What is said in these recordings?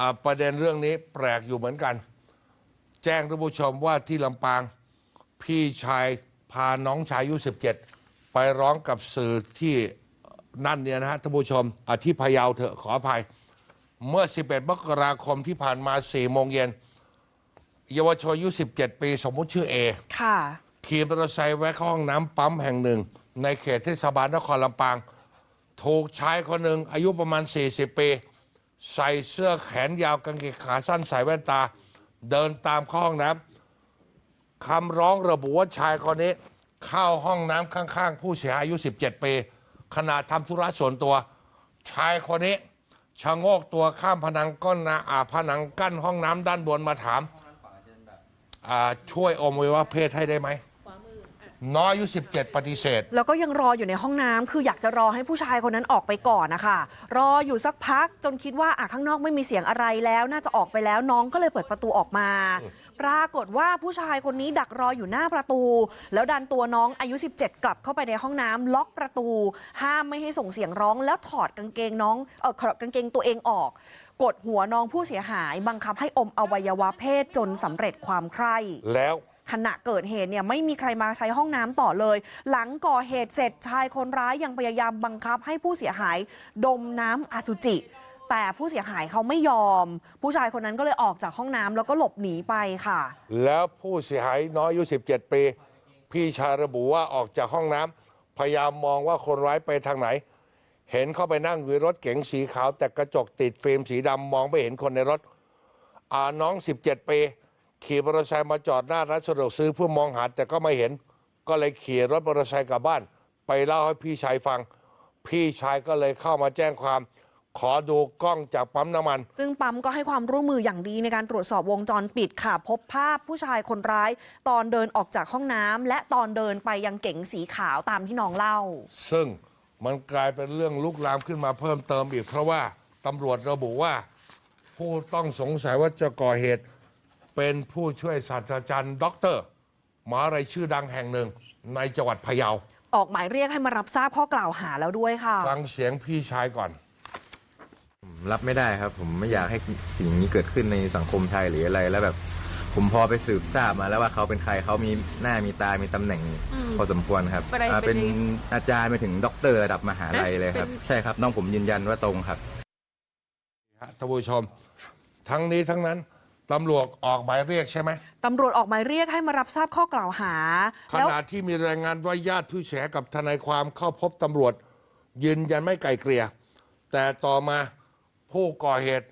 อ่าประเด็นเรื่องนี้แปลกอยู่เหมือนกัน แจ้งท่านผู้ชมว่าที่ลำปาง พี่ชายพาน้องชายอายุ 17 ไปร้องกับสื่อที่นั่นเนี่ยนะฮะท่านผู้ชมอะที่พะเยาเถอะขออภัย เมื่อ 11 มกราคมที่ผ่านมา 4 โมงเย็น เยาวชนอายุ 17 ปีสมมุติชื่อเอค่ะขี่มอเตอร์ไซค์แวะเข้าห้องน้ำปั๊มแห่งหนึ่ง ในเขตเทศบาลนครลำปาง ถูกชายคนหนึ่งอายุประมาณ 40 ปี ใส่เสื้อแขนยาวกางเกงขาสั้นใส่แว่นตา เดินตามเข้าห้องน้ำคำร้องระบุว่าชายคนนี้ เข้าห้องน้ำข้างๆ ผู้เสียหายอายุ 17 ปีขณะทำธุระส่วนตัว ชายคนนี้ชะโงกตัวข้ามผนังก้นนาอาผนังกั้นห้องน้ำด้านบนมาถามช่วยอมไว้ว่าเพศให้ได้ไหม น้อยอายุ 17 ปฏิเสธ แล้วก็ยังรออยู่ในห้องน้ำคืออยากจะรอให้ผู้ชายคนนั้นออกไปก่อนนะคะ รออยู่สักพักจนคิดว่าอะข้างนอกไม่มีเสียงอะไรแล้ว น่าจะออกไปแล้วน้องก็เลยเปิดประตูออกมา ปรากฏว่าผู้ชายคนนี้ดักรออยู่หน้าประตู แล้วดันตัวน้องอายุ 17 กลับเข้าไปในห้องน้ำล็อกประตู ห้ามไม่ให้ส่งเสียงร้อง แล้วถอดกางเกงน้องเออกางเกงตัวเองออก กดหัวน้องผู้เสียหาย บังคับให้อมอวัยวะเพศจนสำเร็จความใคร่ แล้ว ขณะเกิดเหตุเนี่ยไม่มีใครมาใช้ห้องน้ำต่อเลย หลังก่อเหตุเสร็จชายคนร้ายยังพยายามบังคับให้ผู้เสียหายดมน้ำอสุจิ แต่ผู้เสียหายเขาไม่ยอม ผู้ชายคนนั้นก็เลยออกจากห้องน้ำแล้วก็หลบหนีไปค่ะ แล้วผู้เสียหายน้อยอายุ 17 ปี พี่ชายระบุว่าออกจากห้องน้ำพยายามมองว่าคนร้ายไปทางไหน เห็นเข้าไปนั่งอยู่ในรถเก๋งสีขาว แต่กระจกติดฟิล์มสีดำมองไม่เห็นคนในรถ อ่าน้อง 17 ปี ขี่มอเตอร์ไซค์มาจอดหน้าร้านสะดวกซื้อเพื่อมองหาแต่ก็ไม่เห็น ก็เลยขี่รถมอเตอร์ไซค์กลับบ้าน ไปเล่าให้พี่ชายฟัง พี่ชายก็เลยเข้ามาแจ้งความ ขอดูกล้องจากปั๊มน้ำมัน ซึ่งปั๊มก็ให้ความร่วมมืออย่างดีในการตรวจสอบวงจรปิดค่ะ พบภาพผู้ชายคนร้าย ตอนเดินออกจากห้องน้ำและตอนเดินไปยังเก๋งสีขาวตามที่น้องเล่า ซึ่งมันกลายเป็นเรื่องลุกลามขึ้นมาเพิ่มเติมอีก เพราะว่าตำรวจระบุว่า ผู้ต้องสงสัยว่าจะก่อเหตุ เป็นผู้ช่วยศาสตราจารย์ด็อกเตอร์มหาอะไรชื่อดังแห่งหนึ่งในจังหวัดพะเยา ออกหมายเรียกให้มารับทราบข้อกล่าวหาแล้วด้วยค่ะ ฟังเสียงพี่ชายก่อน ผมรับไม่ได้ครับ ผมไม่อยากให้สิ่งนี้เกิดขึ้นในสังคมไทยหรืออะไรแล้วแบบ ผมพอไปสืบทราบมาแล้วว่าเขาเป็นใครเขามีหน้ามีตามีตำแหน่งอืมพอสมควรครับเป็นอะไรอ่าเป็เป็นนอาจารย์ไปถึงด็อกเตอร์ระดับมหาลัยเลยครับ เป็น ใช่ครับน้องผมยืนยันว่าตรงครับท่านผู้ชม ทั้งนี้ทั้งนั้น ตำรวจออกหมายเรียกใช่ไหมตำรวจออกหมายเรียกให้มารับทราบข้อกล่าวหาขแล้วณะที่มีรายงานว่าญาติผู้เสียหายกับทนายความเข้าพบตำรวจ ยืนยันไม่ไกลเกลี่ยแต่ต่อมาผู้ก่อเหตุ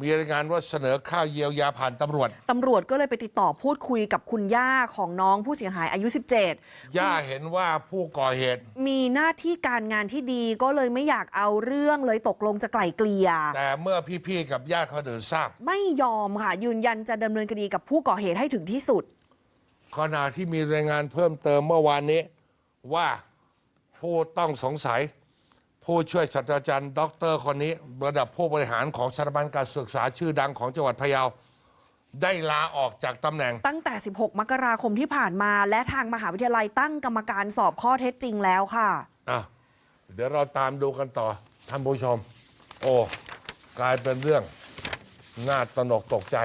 มีรายงานว่าเสนอค่าเยียวยาผ่านตำรวจ ตำรวจก็เลยไปติดต่อพูดคุยกับคุณย่าของน้องผู้เสียหายอายุ 17 ย่าเห็นว่าผู้ก่อเหตุ มีหน้าที่การงานที่ดีก็เลยไม่อยากเอาเรื่องเลยตกลงจะไกล่เกลี่ย แต่เมื่อพี่ๆกับญาติเขาเดินทราบ ไม่ยอมค่ะยืนยันจะดำเนินคดีกับผู้ก่อเหตุให้ถึงที่สุด ขณะที่มีรายงานเพิ่มเติมเมื่อวานนี้ ว่าผู้ต้องสงสัย ผู้ช่วยศาสตราจารย์ด็อกเตอร์คนนี้ ระดับผู้บริหารของสถาบันการศึกษาชื่อดังของจังหวัดพะเยา ได้ลาออกจากตำแหน่ง ตั้งแต่ 16 มกราคมที่ผ่านมา และทางมหาวิทยาลัยตั้งกรรมการสอบข้อเท็จจริงแล้วค่ะอะ เดี๋ยวเราตามดูกันต่อท่านผู้ชม โอ้ กลายเป็นเรื่องน่าตระหนกตกใจ